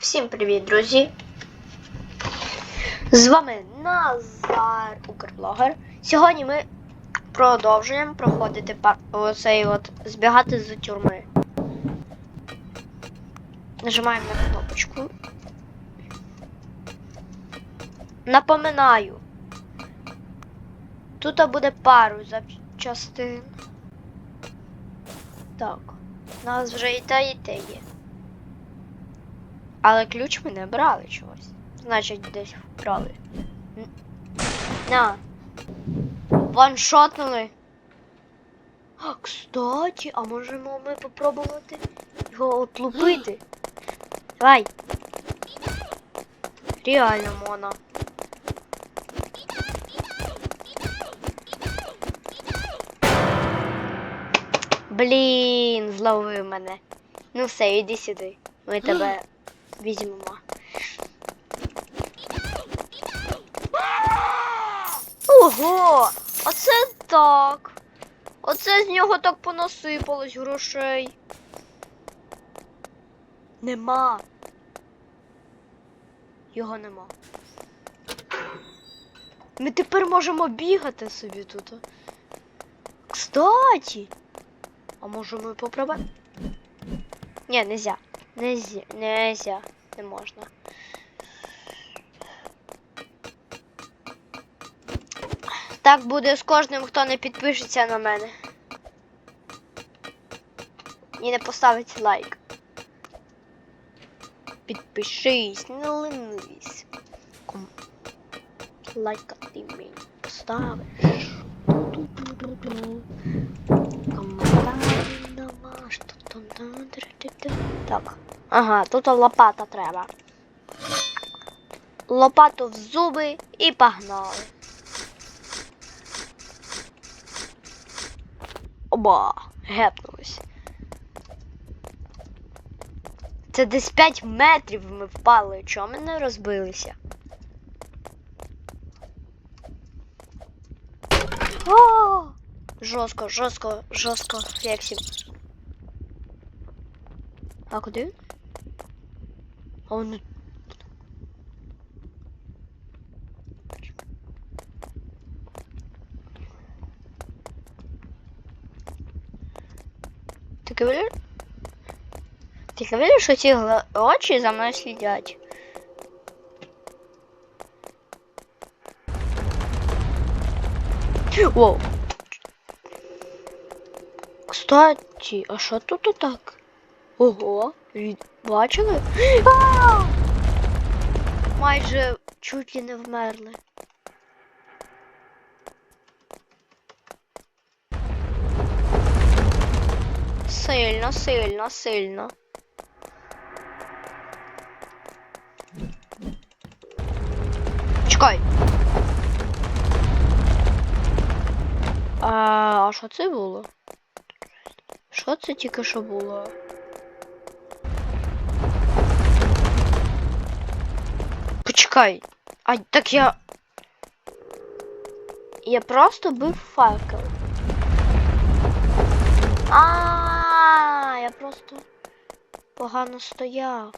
Всім привіт, друзі! З вами Назар Укрблогер. Сьогодні ми продовжуємо проходити оцей от збігати з тюрми. Нажимаємо на кнопочку. Напоминаю. Тут буде пару запчастин. Так. У нас вже і те, і те є. Але ключ ми не брали чогось. Значить, десь вкрали. На. Ваншотнули. А, кстати, а можемо ми попробувати його отлупити? Давай. Реально мона. Блін, зловив мене. Ну все, іди сюди. Ми тебе візьмемо. Ого! Оце так. Оце з нього так понасипалось грошей. Нема. Його нема. Ми тепер можемо бігати собі тут. Кстати. А може ми попробуємо? Ні, нельзя. Нельзя. Нельзя. Не можна. Так буде з кожним, хто не підпишеться на мене. І не поставить лайк. Підпишись, не ленись. Лайка ти мені поставиш. Коментарі там там, Так. Ага, тут лопата треба. Лопату в зуби і погнали. Оба, гепнулись. Це десь 5 метрів ми впали. Чому ми не розбилися? О! Жорстко, жорстко, жорстко, флексим. А куди? А он... Ти говориш? Ти говориш, що ці очі за мною слідять? Воу. Кстати, а що тут так? Ого, від- бачили? Майже чуть і не вмерли. Сильно, сильно, сильно. Чекай. А, а що це було? Що це тільки що було? Почекай. А так я. Я просто бив факел. А, я просто погано стояв.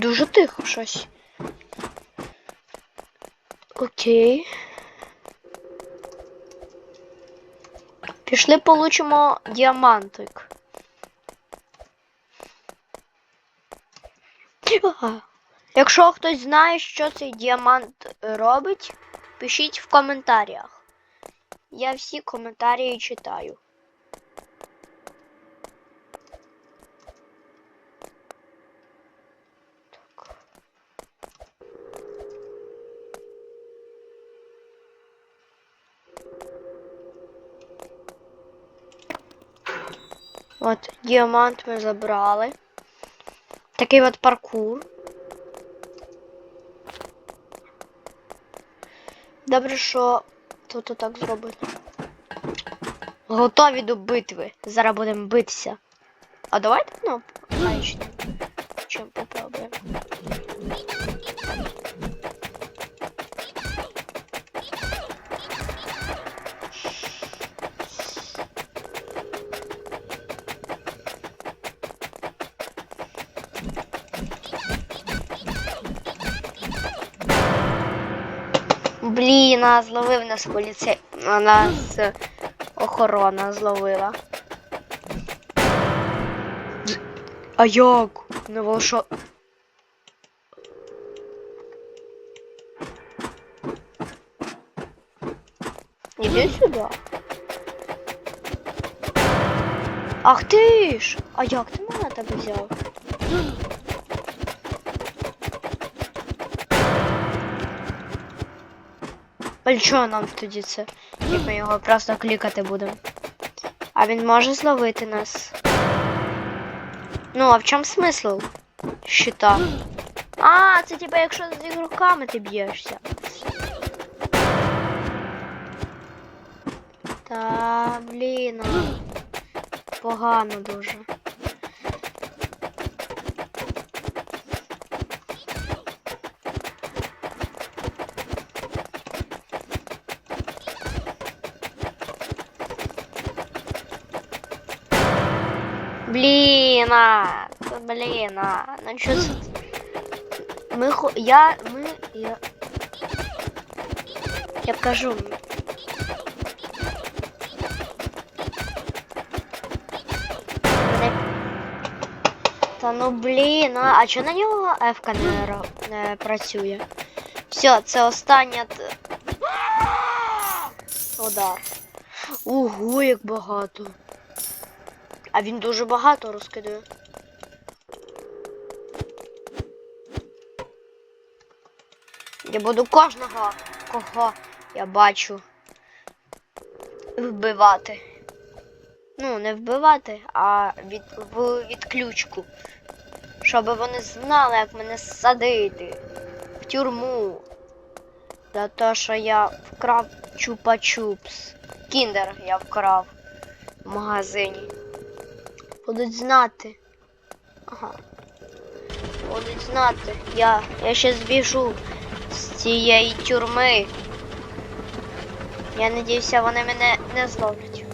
Дуже тихо щось. Окей. Пішли получимо діамантик. Якщо хтось знає, що цей діамант робить, пишіть в коментарях. Я всі коментарі читаю. От, діамант ми забрали. Такий от паркур. Добре, що тут отак зробили. Готові до битви. Зараз будемо битися. А давайте ну, почнемо. Блін, а зловив нас поліцей. А Нас е, охорона зловила. А як? Не волшо. Іди сюди. Ах ти ж! А як ти мене тебе взяв? А чого нам тоді це? Як ми його просто клікати будемо? А він може зловити нас. Ну, а в чому смисл? Щита. А, це типа якщо з ігроками ти б'єшся. Та блін. Погано дуже. Блін, а, це, блін, а, ну? Ми хо... Я, ми, я... Я кажу. Мене... Та ну блін, а, а чого на нього F не, не працює? Все, це остання удар. Ого, як багато. А він дуже багато розкидає. Я буду кожного, кого я бачу, вбивати. Ну, не вбивати, а від, в відключку. Щоб вони знали, як мене садити в тюрму. За те, що я вкрав чупа-чупс. Кіндер я вкрав в магазині. Будуть знати. Ага. Будуть знати. Я, я ще збіжу з цієї тюрми. Я надіюся, вони мене не зловлять.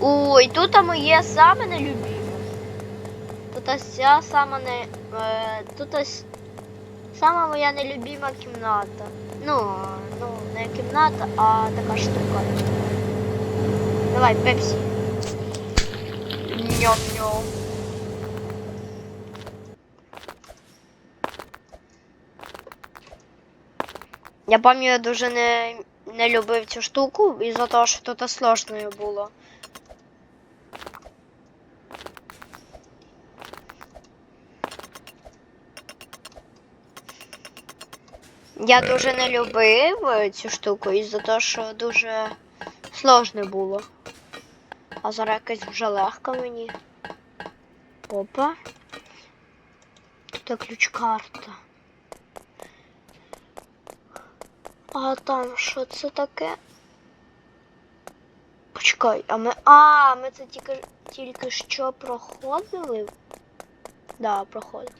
Ой, тут моє саме нелюбіме. Тут ось ця сама не. Е, тут ось сама моя нелюбима кімната. Ну, ну, не кімната, а така штука. Давай, пепсі. Ням-ням. Я пам'ятаю, я дуже не, не любив цю штуку із-за того, що тут сложною було. Я дуже не любив е, цю штуку із-за того, що дуже сложне було. А зараз якась вже легка мені. Опа. Тут ключ-карта. А там що це таке? Почекай, а ми. А, ми це тільки, тільки що проходили? Да, проходили.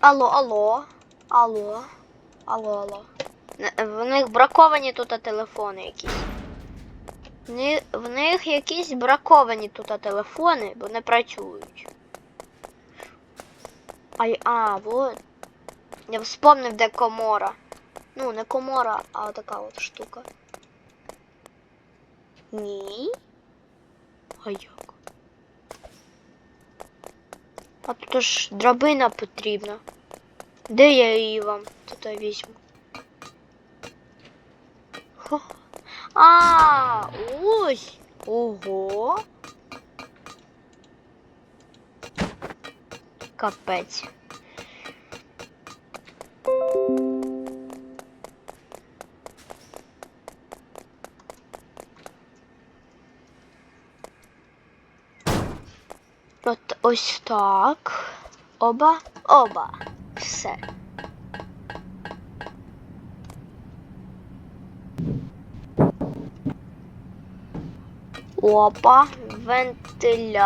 Алло, алло. Алло. Алло, алло. В них браковані тут телефони якісь. В них, якісь браковані тут телефони, бо не працюють. А, а, вот. Я вспомнив, де комора. Ну, не комора, а така от штука. Ні. А як? А тут ж драбина потрібна. Де я її вам тут візьму? А, ось. Ого. Капець. От ось так. Оба, оба. Все. Опа, вентилятор.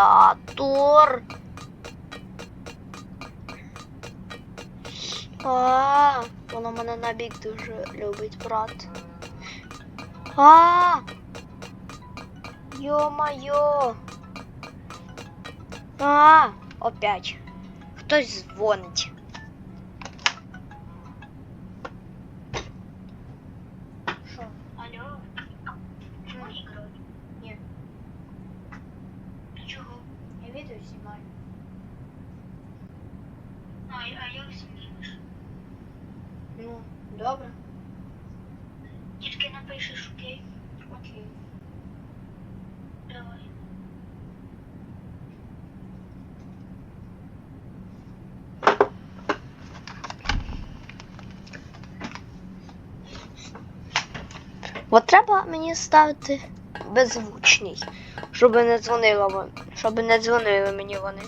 А, воно мене на бік дуже любить брати. А! Йо-майо. А, опять. Хтось дзвонить. Ну, добре. Тільки напишеш, окей? Окей. Давай. От треба мені ставити беззвучний, щоб не дзвонило вон- щоб не дзвонили мені вони.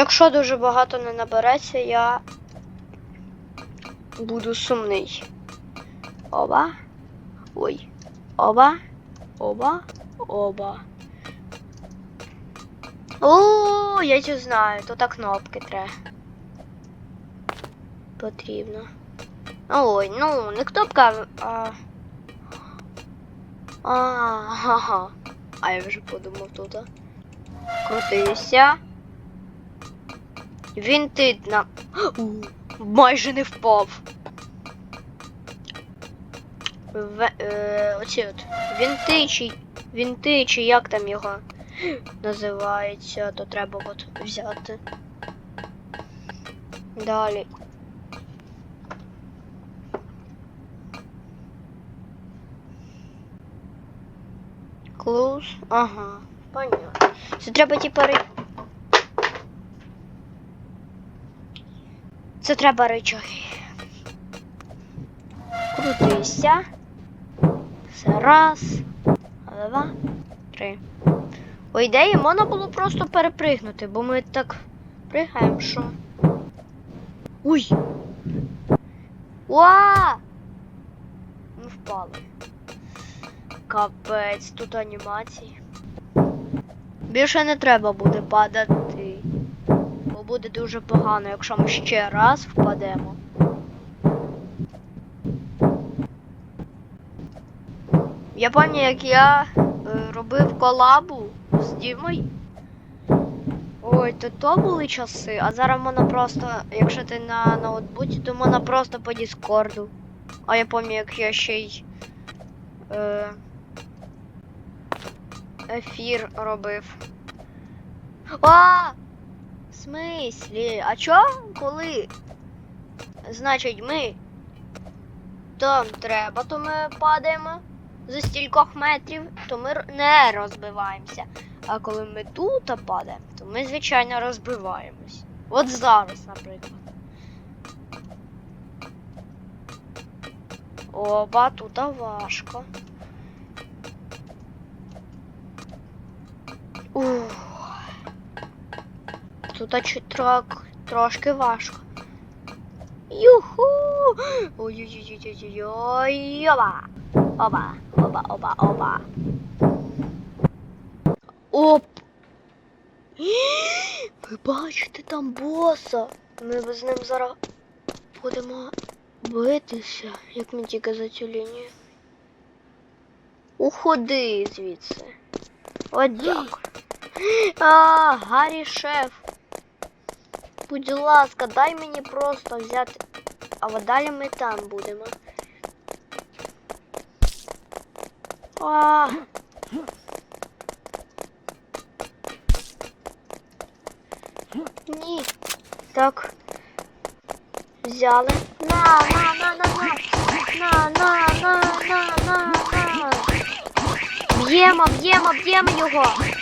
Якщо дуже багато не набереться, я буду сумний. Оба. Ой. Оба. Оба. Оба. О, я цю знаю, тут кнопки треба. Потрібно. Ой, ну, не кнопка, а. А, ага. А я вже подумав тут. а. Крутися. Вінтить на. Майже не впав. В, е, оці от. Вінти чи. Вінти, чи як там його називається, то треба от взяти. Далі. Клоус. Ага, понятно. Це треба типа Це треба речаги. Крутися. Це раз. Два. Три. По ідеї, можна було просто перепригнути, бо ми так пригаємо, що. Ой! Уа! Ми впали. Капець, тут анімації. Більше не треба буде падати. Буде дуже погано, якщо ми ще раз впадемо. Я пам'ятаю, як я е, робив колабу з Дімою. Ой, то то були часи, а зараз можна просто, якщо ти на ноутбуці, то можна просто по Діскорду. А я пам'ятаю, як я ще й е, ефір робив. А! Смислі? А чо? Коли? Значить, ми там треба, то ми падаємо за стількох метрів, то ми не розбиваємося. А коли ми тут падаємо, то ми, звичайно, розбиваємось. От зараз, наприклад. Оба, тут важко. Ух. Тут трок, трошки важко. Юху! Ой-ой-ой-ой-ой-ой. Оба! Оба, оба, оба, оба. Оп! Ви бачите там боса. Ми з ним зараз будемо битися, як ми тільки за цю лінію. Уходи звідси. От дякую. А, Гаррі шеф. Будь ласка, дай мені просто взяти. А далі ми там будемо. А. Ні. Так. Взяли. На, на, на, на, на. На, на, на, на, на, на. Б'ємо, б'ємо, б'ємо його.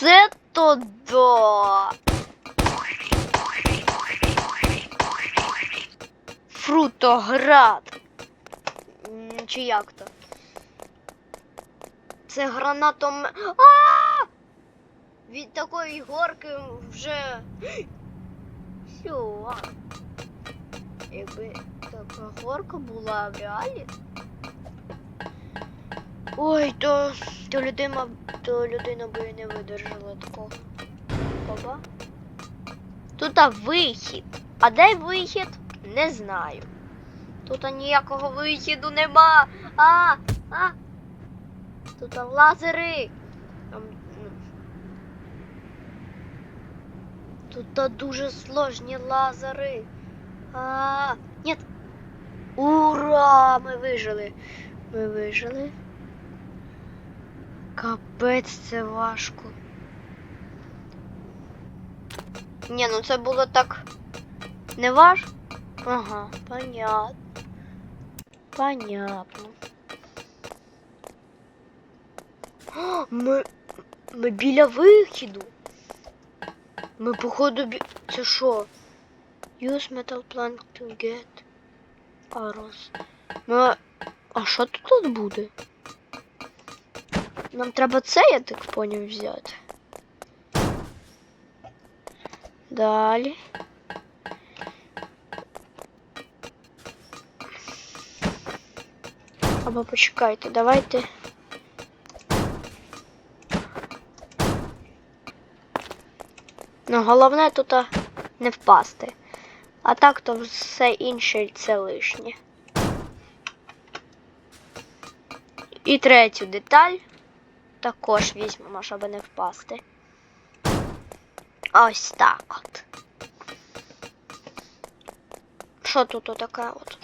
Оце то да. Фрутоград. Чи як то? Це гранатом. А! від такої горки вже. Все. Якби така горка була в реалі. Ой, то, то людина, то людина би не видержала такого. Оба. Тут а, вихід. А де вихід? Не знаю. Тут а, ніякого вихіду нема. А, а. Тут а, лазери. Ну. Тут а, дуже сложні лазери. А, нет. Ура! Ми вижили. Ми вижили. Капець, це важко. Ні, ну це було так. Не важ? Ага, понятно. Понятно. О, Ми, ми біля вихіду. Ми походу бі... Це що? Use metal plank to get arrows. Ми... А що тут буде? Нам треба це, я так поняв, взяти. Далі. Або почекайте, давайте. Ну, головне тут не впасти. А так то все інше це лишнє. І третю деталь також візьмемо, щоб не впасти. Ось так от. Що тут таке от?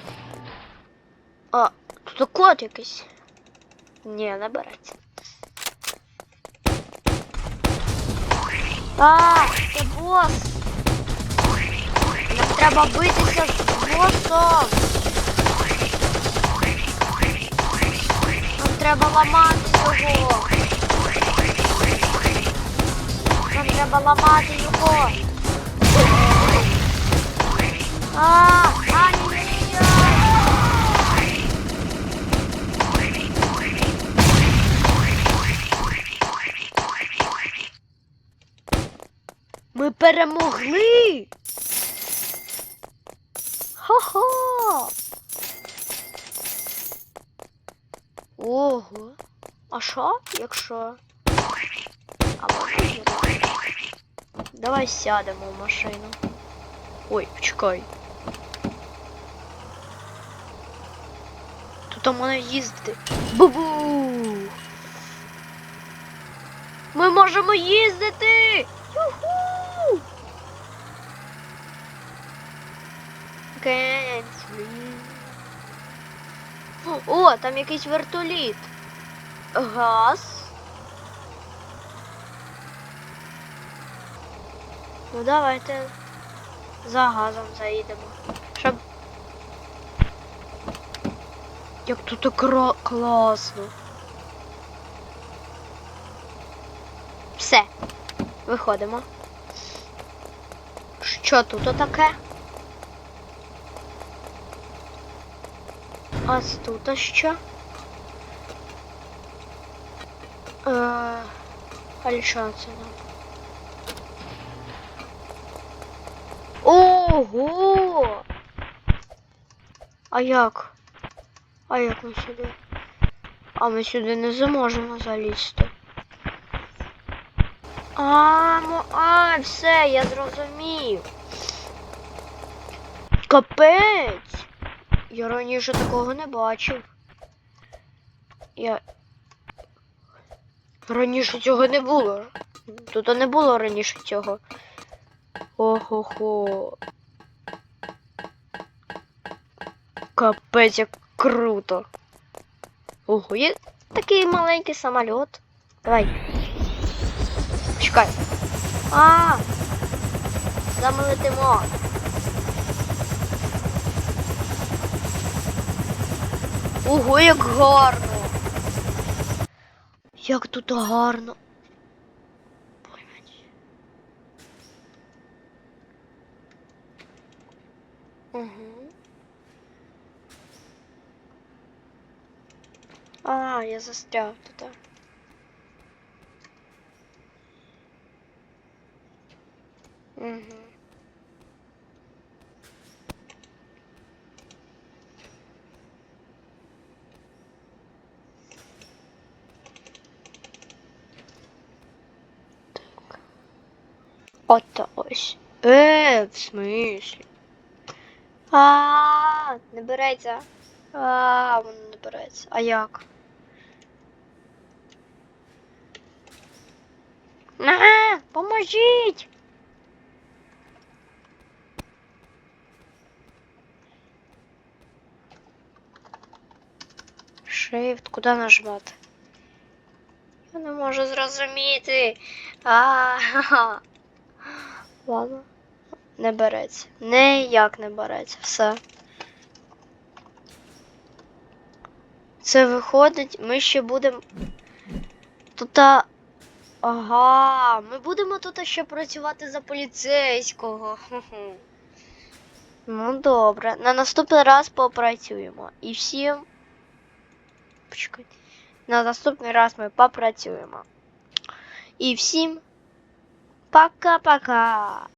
А, тут код якийсь. Ні, не береться. А, це бос. Нам треба битися з босом. Нам треба ламати його. Нам треба ламати його. А, ай-яй-яй. Ми перемогли. Ха-ха. Ого. А що, якщо? А? Давай сядемо в машину. Ой, почекай. Тут можна їздити. Бу-бу! Ми можемо їздити! Юху! Can't. О, там якийсь вертоліт. Газ. Ну давайте за газом заїдемо. Щоб. Як тут кра... класно. Все. Виходимо. Що тут таке? А тут що? Е, а що нам? Ого! А як? А як ми сюди? А ми сюди не зможемо залізти. А, ну, а, все, я зрозумів. Капець! Я раніше такого не бачив. Я. Раніше цього не було. Тут не було раніше цього. Ого-го. Капець, як круто. Ого, є такий маленький самоліт. Давай. Чекай. А! Летимо. Ого, як гарно. Як тут гарно. Угу. А, я застряв тут. Угу. Ото ось. Е, в смислі? А, не береться. А, воно не береться. А як? На, поможіть! Shift, куди нажимати? Я не можу зрозуміти. А, ха-ха. Ладно. Не береться. Ніяк не береться. Все. Це виходить, ми ще будемо. Тут. Ага, ми будемо тут ще працювати за поліцейського. Ну добре. На наступний раз попрацюємо. І всім. Почекайте. На наступний раз ми попрацюємо. І всім Paka paka.